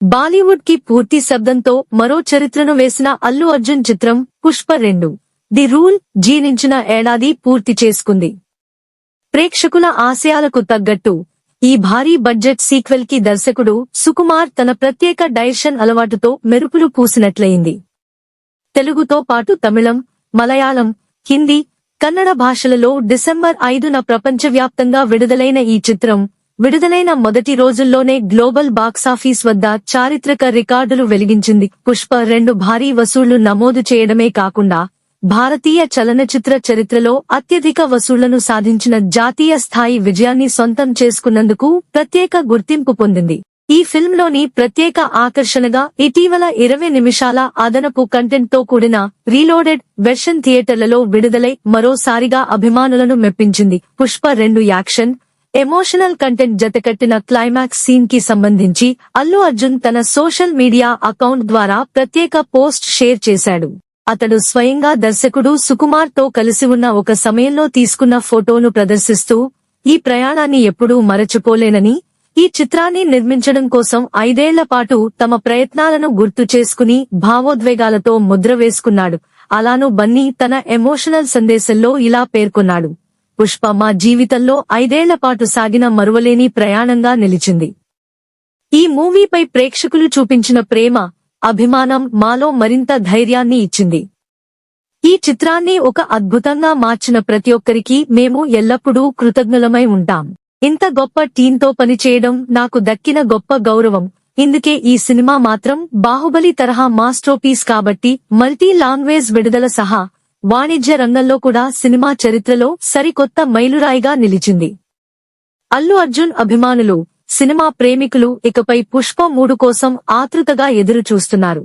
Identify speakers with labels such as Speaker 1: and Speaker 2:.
Speaker 1: బాలీవుడ్కి పూర్తి శబ్దంతో మరో చరిత్రను వేసిన అల్లు అర్జున్ చిత్రం పుష్ప రెండు. ది రూల్ జీర్ణించిన ఏడాది పూర్తి చేసుకుంది. ప్రేక్షకుల ఆశయాలకు తగ్గట్టు ఈ భారీ బడ్జెట్ సీక్వెల్కి దర్శకుడు సుకుమార్ తన ప్రత్యేక డైరెక్షన్ అలవాటుతో మెరుపులు పూసినట్లయింది. తెలుగుతో పాటు తమిళం మలయాళం హిందీ కన్నడ భాషలలో డిసెంబర్ ఐదున ప్రపంచవ్యాప్తంగా విడుదలైన ఈ చిత్రం విడుదలైన మొదటి రోజుల్లోనే గ్లోబల్ బాక్సాఫీస్ వద్ద చారిత్రక రికార్డులు వెలిగించింది. పుష్ప రెండు భారీ వసూళ్ళు నమోదు చేయడమే కాకుండా భారతీయ చలనచిత్ర చరిత్రలో అత్యధిక వసూళ్ళను సాధించిన జాతీయ స్థాయి విజయాన్ని సొంతం చేసుకున్నందుకు ప్రత్యేక గుర్తింపు పొందింది. ఈ ఫిల్మ్లోని ప్రత్యేక ఆకర్షణగా ఇటీవల ఇరవై నిమిషాల అదనపు కంటెంట్తో కూడిన రీలోడెడ్ వెర్షన్ థియేటర్లలో విడుదలై మరోసారిగా అభిమానులను మెప్పించింది. పుష్ప రెండు యాక్షన్ ఎమోషనల్ కంటెంట్ జతకట్టిన క్లైమాక్స్ సీన్కి సంబంధించి అల్లు అర్జున్ తన సోషల్ మీడియా అకౌంట్ ద్వారా ప్రత్యేక పోస్ట్ షేర్ చేశాడు. అతడు స్వయంగా దర్శకుడు సుకుమార్తో కలిసి ఉన్న ఒక సమయంలో తీసుకున్న ఫోటోను ప్రదర్శిస్తూ ఈ ప్రయాణాన్ని ఎప్పుడూ మరచిపోలేనని ఈ చిత్రాన్ని నిర్మించడం కోసం ఐదేళ్ళ పాటు తమ ప్రయత్నాలను గుర్తు చేసుకుని భావోద్వేగాలతో ముద్ర వేసుకున్నాడు. అలాను బన్నీ తన ఎమోషనల్ సందేశంలో ఇలా పేర్కొన్నాడు. పుష్ప మా జీవితంలో ఐదేళ్ళ పాటు సాగిన మరువలేని ప్రయాణంగా నిలిచింది. ఈ మూవీపై ప్రేక్షకులు చూపించిన ప్రేమ అభిమానం మాలో మరింత ధైర్యాన్ని ఇచ్చింది. ఈ చిత్రాన్ని ఒక అద్భుతంగా మార్చిన ప్రతి ఒక్కరికి మేము ఎల్లప్పుడూ కృతజ్ఞులమై ఉంటాం. ఇంత గొప్ప టీంతో పనిచేయడం నాకు దక్కిన గొప్ప గౌరవం. ఇందుకే ఈ సినిమా మాత్రం బాహుబలి తరహా మాస్టోపీస్ కాబట్టి మల్టీ లాంగ్వేజ్ విడుదల సహా వాణిజ్య రంగంలో కూడా సినిమా చరిత్రలో సరికొత్త మైలురాయిగా నిలిచింది. అల్లు అర్జున్ అభిమానులు సినిమా ప్రేమికులు ఇకపై పుష్ప మూడు కోసం ఆతృతగా ఎదురు చూస్తున్నారు